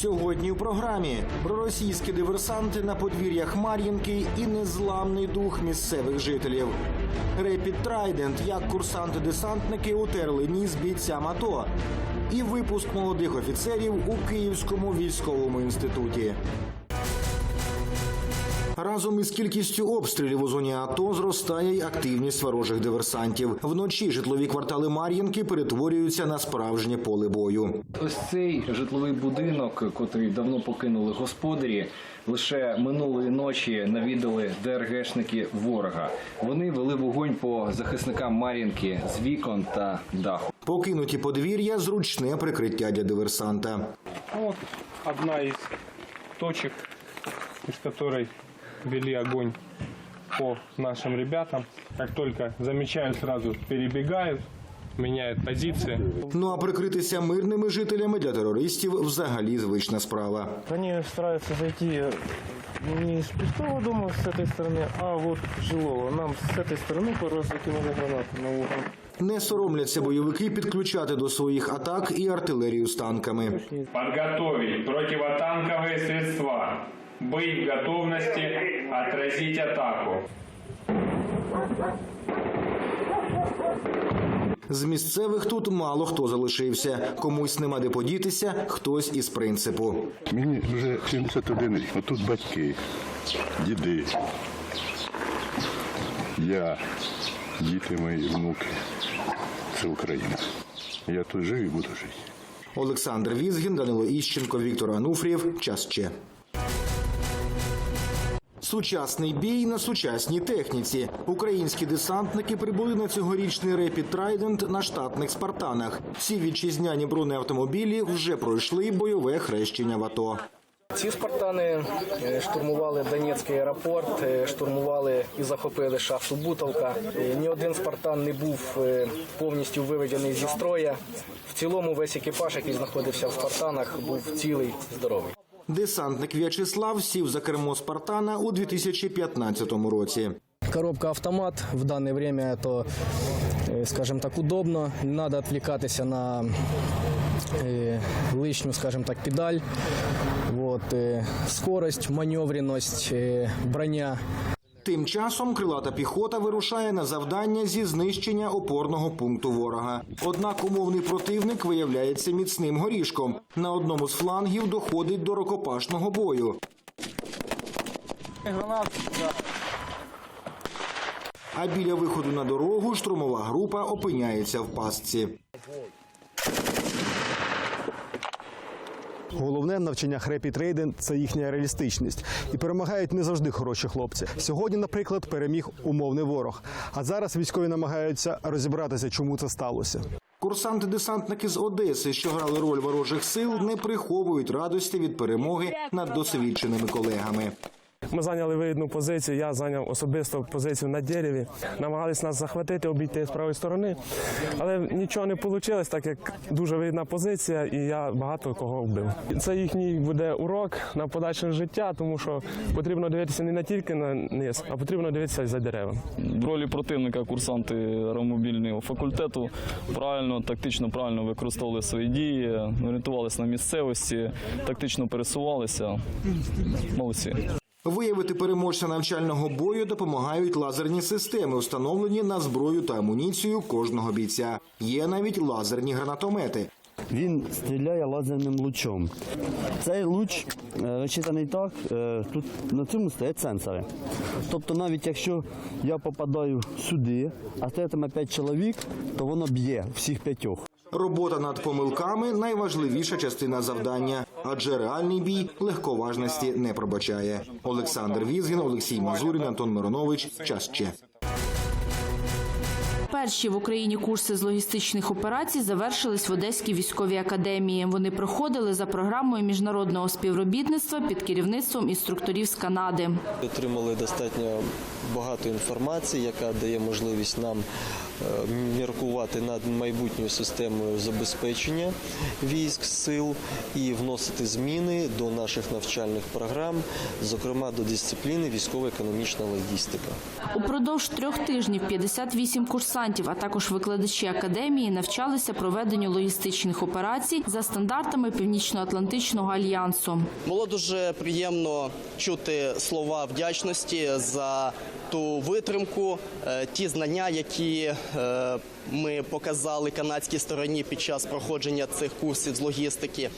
Сьогодні в програмі проросійські диверсанти на подвір'ях Мар'їнки і незламний дух місцевих жителів. Репід Трайдент, як курсанти-десантники утерли ніс бійцям АТО. І випуск молодих офіцерів у Київському військовому інституті. Разом із кількістю обстрілів у зоні АТО зростає й активність ворожих диверсантів. Вночі житлові квартали Мар'їнки перетворюються на справжнє поле бою. Ось цей житловий будинок, котрий давно покинули господарі, лише минулої ночі навідали ДРГшники ворога. Вони вели вогонь по захисникам Мар'їнки з вікон та даху. Покинуті подвір'я зручне прикриття для диверсанта. Вот одна из точек, из которой вели огонь по нашим ребятам. Как только замечают, сразу перебегают, меняют позиции. Ну а прикритися мирними жителями для терористів взагалі звична справа. Они стараются зайти не с пустого дома с этой стороны, а вот жилого. Нам с этой стороны пару раз закинули гранату на угол. Не соромляться бойовики підключати до своїх атак і артилерію з танками. Подготовить противотанковые средства. Быть в готовности отразить атаку. З місцевих тут мало хто залишився. Комусь нема де подітися, хтось із принципу. Мені вже 71 рік, тут батьки, діди, я, діти мої, внуки. Це Україна. Я тут жив і буду жити. Олександр Візгін, Данило Іщенко, Віктор Ануфрієв. Час ще. Сучасний бій на сучасній техніці. Українські десантники прибули на цьогорічний репід Трайдент на штатних спартанах. Ці вітчизняні бронеавтомобілі вже пройшли бойове хрещення в АТО. Ці спартани е, штурмували Донецький аеропорт, е, штурмували і захопили шахту Бутовка. Е, Ні один спартан не був повністю виведений зі строя. В цілому весь екіпаж, який знаходився в спартанах, був цілий, здоровий. Десантник В'ячеслав сів за кермо Спартана у 2015 році. Коробка автомат в дане время это, е, скажем так, удобно. Не надо отвлекаться на е, лишню, скажем так, педаль. Вот, е, скорость, маневренность, е, броня. Тим часом крилата піхота вирушає на завдання зі знищення опорного пункту ворога. Однак умовний противник виявляється міцним горішком. На одному з флангів доходить до рукопашного бою. А біля виходу на дорогу штурмова група опиняється в пастці. Головне навчання хрепі трейдинг – це їхня реалістичність. І перемагають не завжди хороші хлопці. Сьогодні, наприклад, переміг умовний ворог. А зараз військові намагаються розібратися, чому це сталося. Курсанти-десантники з Одеси, що грали роль ворожих сил, не приховують радості від перемоги над досвідченими колегами. Ми зайняли вигідну позицію. Я зайняв особисто позицію на дереві. Намагались нас захватити, обійти з правої сторони, але нічого не вийшло, так як дуже вигідна позиція, і я багато кого вбив. Це їхній буде урок на подальше життя, тому що потрібно дивитися не на тільки на низ, а потрібно дивитися за деревами. В ролі противника курсанти аеромобільного факультету правильно, тактично правильно використовували свої дії, орієнтувалися на місцевості, тактично пересувалися. Молодці. Виявити переможця навчального бою допомагають лазерні системи, встановлені на зброю та амуніцію кожного бійця. Є навіть лазерні гранатомети. Він стріляє лазерним лучом. Цей луч е, розчитаний так, е, тут на цьому стоять сенсори. Тобто навіть якщо я попадаю сюди, а стоятиме 5 чоловік, то воно б'є всіх п'ятьох. Робота над помилками найважливіша частина завдання, адже реальний бій легковажності не пробачає. Олександр Візгін, Олексій Мазурін, Антон Миронович. Час ще. Перші в Україні курси з логістичних операцій завершились в Одеській військовій академії. Вони проходили за програмою міжнародного співробітництва під керівництвом інструкторів з Канади. Отримали достатньо багато інформації, яка дає можливість нам міркувати над майбутньою системою забезпечення військ сил і вносити зміни до наших навчальних програм, зокрема до дисципліни військово-економічна логістика. Упродовж трьох тижнів 58 курсантів, а також викладачі академії навчалися проведенню логістичних операцій за стандартами Північно-Атлантичного альянсу. Було дуже приємно чути слова вдячності за ту витримку, е, ті знання, які е, ми показали канадській стороні під час проходження цих курсів з логістики.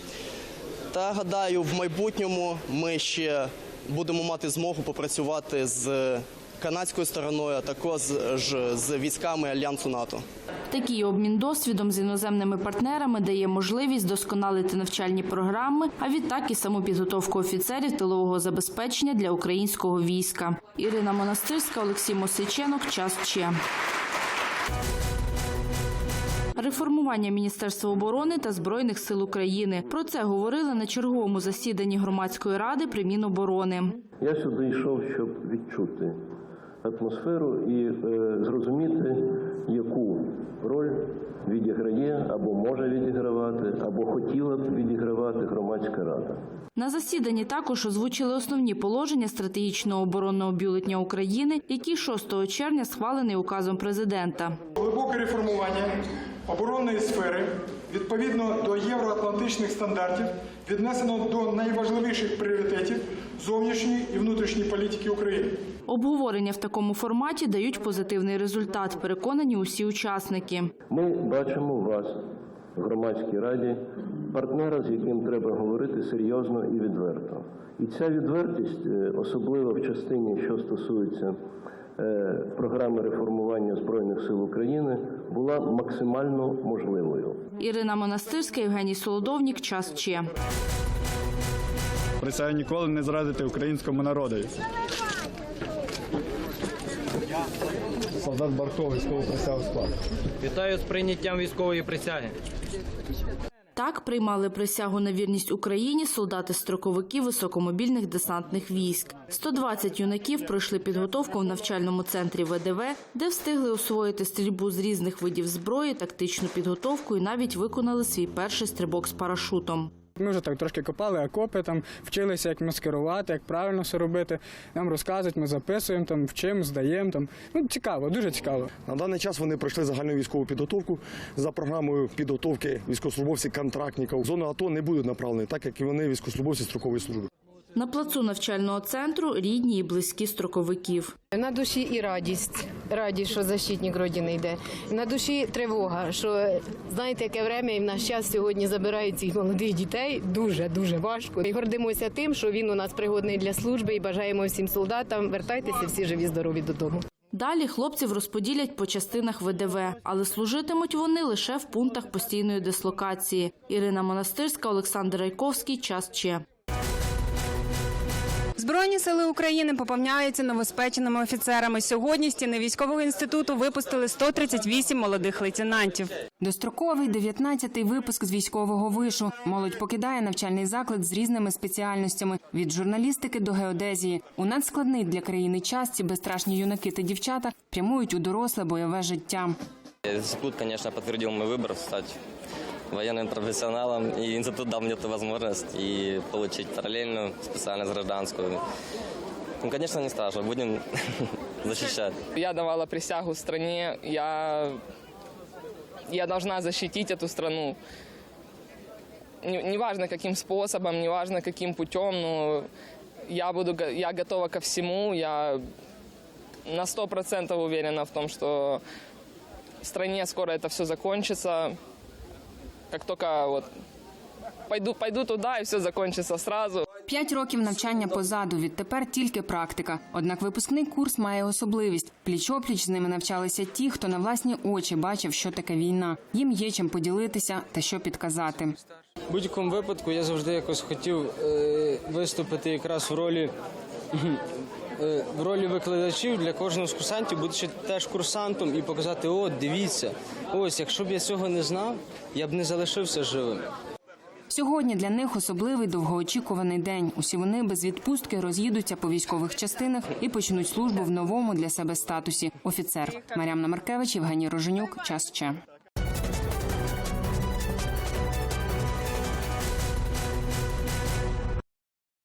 Та гадаю, в майбутньому ми ще будемо мати змогу попрацювати з канадською стороною, а також з- з військами Альянсу НАТО. Такий обмін досвідом з іноземними партнерами дає можливість досконалити навчальні програми, а відтак і саму підготовку офіцерів тилового забезпечення для українського війська. Ірина Монастирська, Олексій Мосиченок. Час Че. Реформування Міністерства оборони та збройних сил України. Про це говорили на черговому засіданні громадської ради при Міноборони. Я сюди йшов, щоб відчути атмосферу і е, зрозуміти, яку роль відіграє або може відігравати, або хотіла б відігравати громадська рада. На засіданні також озвучили основні положення стратегічного оборонного бюлетня України, який 6 червня схвалений указом президента. Глибоке реформування оборонної сфери відповідно до євроатлантичних стандартів віднесено до найважливіших пріоритетів зовнішньої і внутрішньої політики України. Обговорення в такому форматі дають позитивний результат, переконані усі учасники. Ми бачимо вас в громадській раді, партнера, з яким треба говорити серйозно і відверто. І ця відвертість, е, особливо в частині, що стосується програми реформування Збройних сил України, була максимально можливою. Ірина Монастирська, Євгеній Солодовнік. Час Че. Присягаю ніколи не зрадити українському народові. Солдат Барков, військового присягу склад. Вітаю з прийняттям військової присяги. Так приймали присягу на вірність Україні солдати-строковики високомобільних десантних військ. 120 юнаків пройшли підготовку в навчальному центрі ВДВ, де встигли освоїти стрільбу з різних видів зброї, тактичну підготовку і навіть виконали свій перший стрибок з парашутом. Ми вже так трошки копали окопи, там вчилися, як маскирувати, як правильно все робити. Нам розказують, ми записуємо, там вчимо, здаємо. Там ну цікаво, дуже цікаво. На даний час вони пройшли загальну військову підготовку за програмою підготовки військовослужбовців контрактників. Зони АТО не будуть направлені, так як і вони військовослужбовці строкової служби. На плацу навчального центру рідні і близькі строковиків. На душі і радість, радість, що защитник родини йде. На душі тривога, що знаєте, яке время і в наш час сьогодні забирають цих молодих дітей. Дуже дуже важко. І гордимося тим, що він у нас пригодний для служби і бажаємо всім солдатам вертайтеся всі живі, здорові додому. Далі хлопців розподілять по частинах ВДВ, але служитимуть вони лише в пунктах постійної дислокації. Ірина Монастирська, Олександр Райковський. Час Че. Збройні сили України поповняються новоспеченими офіцерами. Сьогодні стіни військового інституту випустили 138 молодих лейтенантів. Достроковий 19-й випуск з військового вишу. Молодь покидає навчальний заклад з різними спеціальностями від журналістики до геодезії. У надскладний для країни час ці безстрашні юнаки та дівчата прямують у доросле бойове життя. Институт, конечно, подтвердил мой выбор стать военным профессионалом, и институт дал мне эту возможность и получить параллельную специальность гражданскую. Ну, конечно, не страшно, будем защищать. Я давала присягу стране, я, я должна защитить эту страну. Не- Неважно каким способом, неважно каким путем, но я, буду, го- я готова ко всему, я на сто процентов уверена в том, что в стране скоро это все закончится. Как только вот пойду, пойду туда, и все закончится сразу. П'ять років навчання позаду. Відтепер тільки практика. Однак випускний курс має особливість. Пліч-опліч з ними навчалися ті, хто на власні очі бачив, що таке війна. Їм є чим поділитися та що підказати. В будь-якому випадку я завжди якось хотів е, виступити якраз в ролі. Е, В ролі викладачів для кожного з курсантів бути теж курсантом і показати: о, дивіться, ось, якщо б я цього не знав, я б не залишився живим. Сьогодні для них особливий довгоочікуваний день. Усі вони без відпустки роз'їдуться по військових частинах і почнуть службу в новому для себе статусі офіцер. Мар'ямна Маркевич, Євгеній Роженюк. Час ще.